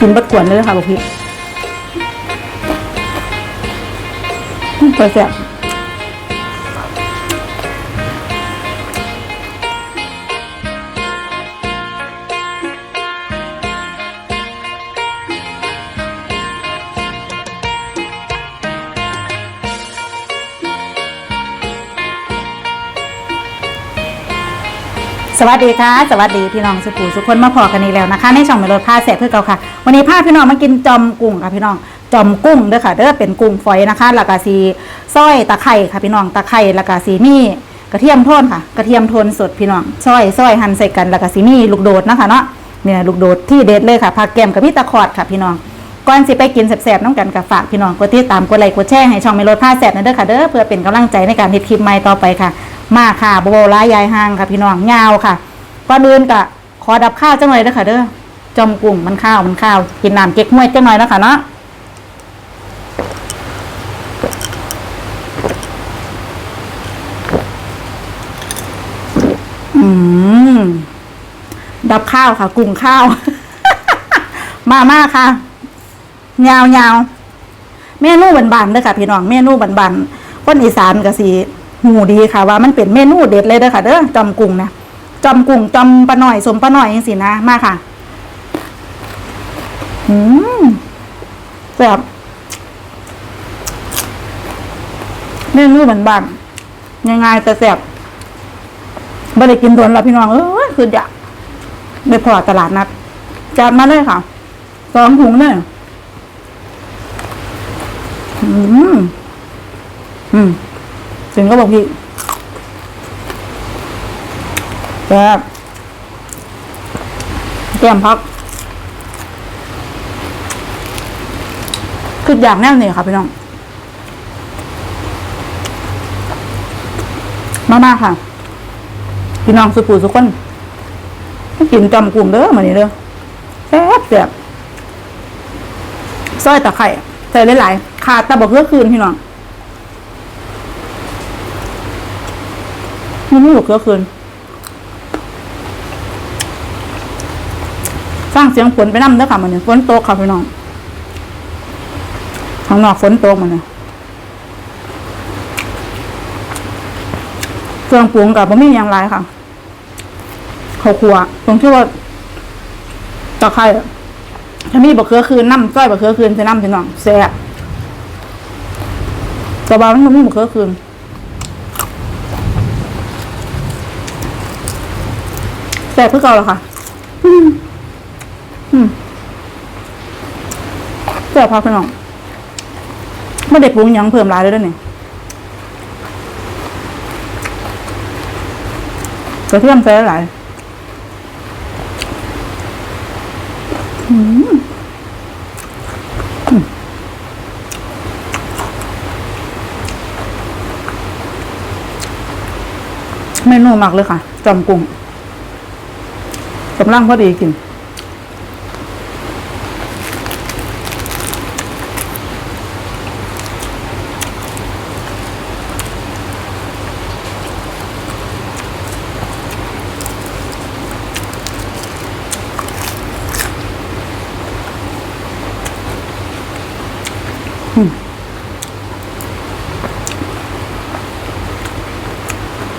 กินบัดขวนเลยค่ะบอกพี่เปิดแซ่บ สวัสดีค่ะสวัสดีพี่น้องสุขุสุขคนมาพอกันอีกแล้วนะคะ ในช่องเมโลดพาแสบเพื่อเก่าค่ะ วันนี้พาพี่น้องมากินจอมกุ้งค่ะพี่น้องจอมกุ้งเด้อค่ะเด้อเป็นกุ้งฝอยนะคะแล้วก็สีซอยตะไคร่ค่ะพี่น้องตะไคร่แล้วก็สีมีกระเทียมโทนค่ะ กระเทียมโทนสดพี่น้องซอยซอยหั่นใส่กันแล้วก็สีมีลูกโดดนะคะเนาะเนี่ยลูกโดดที่เด็ดเลยค่ะผักแกมกับพี่ตะขอดค่ะพี่น้องก่อนสิไปกินแสบๆน้ำกันกับฝากพี่น้องกดติดตามกดไลค์กดแชร์ให้ช่องเมโลดพาแสบนะเด้อค่ะเด้อเพื่อเป็นกำลังใจในการทิดคลิปใหม่ต่อไปค่ะ มาค่ะโบร้ายยายห่างค่ะพี่น้องยาวค่ะก่อนอื่นก็ขอดับข้าวจังหน่อยเด้อค่ะเด้อจอมกุ้งมันข้าวมันข้าวกินน้ำเก๊กห้วยจังหน่อยนะคะเนาะอืมดับข้าวค่ะ กุ้งข้าว มามาค่ะยาวยาวเมนูบานๆเด้อค่ะ พี่น้องเมนูบานๆคนอีสานก็สิ หูดีค่ะว่ามันเป็นเมนูเด็ดเลยเด้อค่ะเด้อจอมกุ้งนะจอมกุ้งจอมปลาหน่อยสมปลาหน่อยจังสินะมาค่ะอืมแซ่บเมนูบานๆง่ายๆแต่แซ่บไม่ได้กินโดนแล้วพี่น้องเอ้ยคืออยากไปพอตลาดนัดจัดมาเลยค่ะสองถุงเนี่ยอืม อืม ถึงก็บอกพี่แซ่บแก้มพัก คืออย่างแน่นเนี่ยค่ะพี่น้อง มามาค่ะ พี่น้องสุปูสุกคนกินจำกลุ่มเด้อมานี่เด้อแซ่บแซ่บซอยตะไคร่ใส่หลายๆขาดตะบกเลือคืนพี่น้อง มันไม่บกเลือคืนสร้างเสียงฝนไปนั่มเด้อค่ะมันเนี่ยฝนตกค่ะพี่น้องข้างนอกฝนตกมันเนี่ยเครื่องปรุงกับบะหมี่อย่างไรค่ะข้าวคั่วตรงที่ว่าตะไคร่ถ้ามีบะเขือคืนน้ำก้อยบะเขือคืนใส่น้ำใส่น้องแซ่บแต่ว่ามันบ่มีบะเขือคืน ซ่บเพื่อเก่าแล้วค่ะ อืมอืมแซ่บพอพี่น้องไม่ได้ปรุงยังเพิ่มหลายเลยด้วยนี่กระเทียมใส่หลายเมนูมากเลยค่ะจอมกุ้ง กำลังพอดีกิน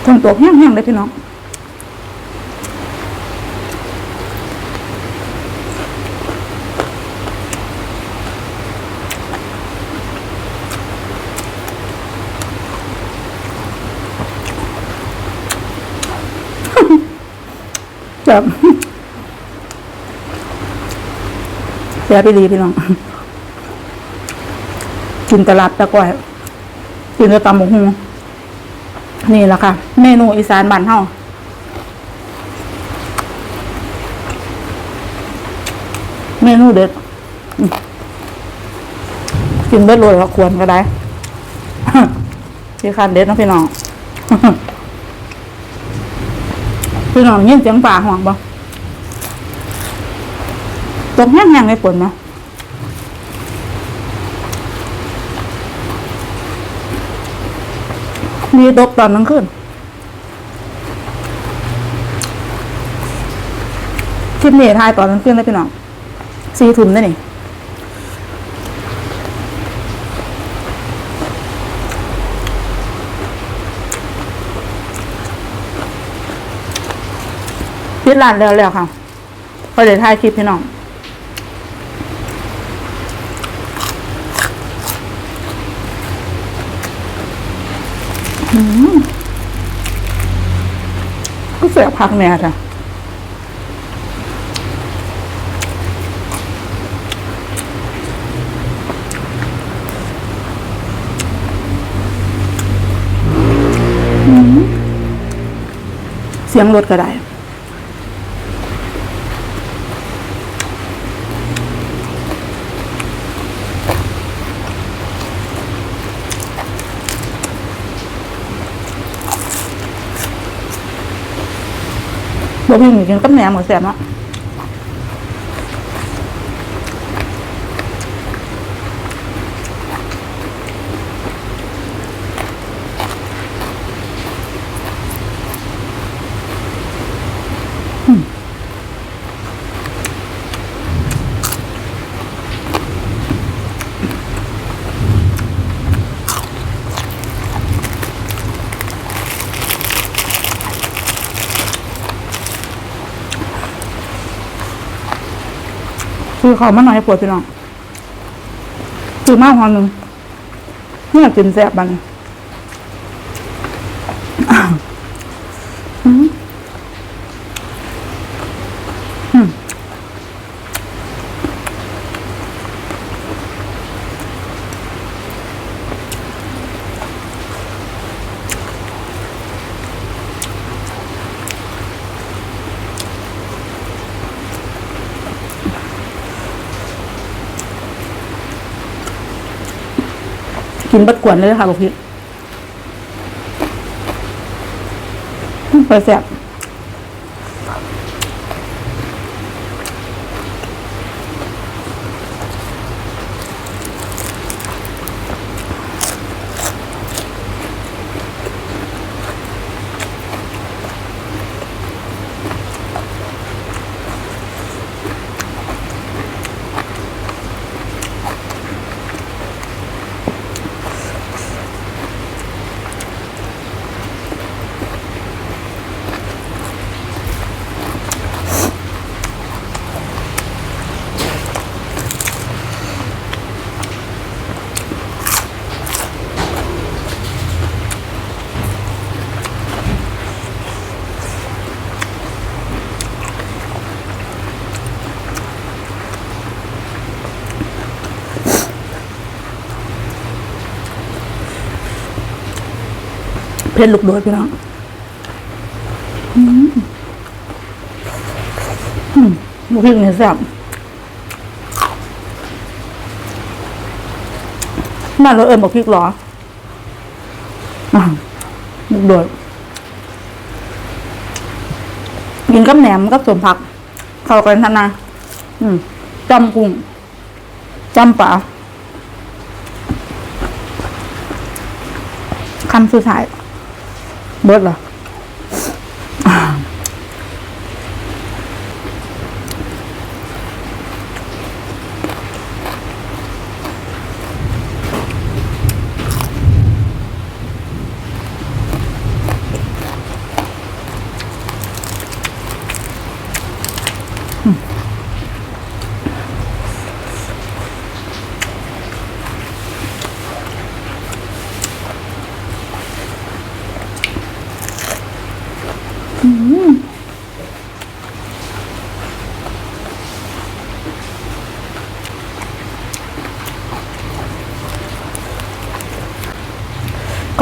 ทั้งตัวแห้งๆเลยพี่น้อง แบบแซ่บไปดีพี่น้อง กินตลาดตะกร้อยกินตะตำหมูนี่แหละค่ะ เมนูอีสานบ้านเฮาเมนูเด็ด กินเบิดเลยว่าควรก็ได้พี่คันเด็ดนะพี่น้อง พี่น้องยินเสียงป่าห่วงบ่ตกแห้งๆในฝนเนาะมีตกตอนกลางคืนคลิปนี้ถ่ายตอนกลางคืนเลยพี่น้องสี่ทุ่มได้นี่ ปิดร้านแล้วแล้วค่ะก็เดี๋ยวถ่ายคลิปพี่น้องก็เสียพักแน่จ้ะเสียงรถก็ได้ บ่วิ่งกินกับแหนมหมูแสบเนาะ อเขามาหน่อยให้ปวดพี่น้องคือมากพอหนึ่งเนี่ยกินแสบบัน กินบัดกวนเลยค่ะบอกพี่อืมไปแสบ เผ็ดลูกโดดพี่น้องอืมอืมลูกพริกเนี่ยแซ่บน่าเราเอิญบอกพริกหรอลูกโดดกินกับแหนมกับสมผัก เข้ากันทันนะจำกุ้งจำปลาคำสุดท้าย เ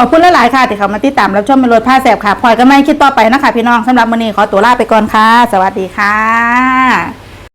ขอบคุณหลายๆค่ะที่เขามาติดตามรับชมเป็นรถผ้าแสบค่ะพลอยก็ไม่คิดต่อไปนะคะพี่น้องสำหรับวันนี้ขอตัวลาไปก่อนค่ะ สวัสดีค่ะ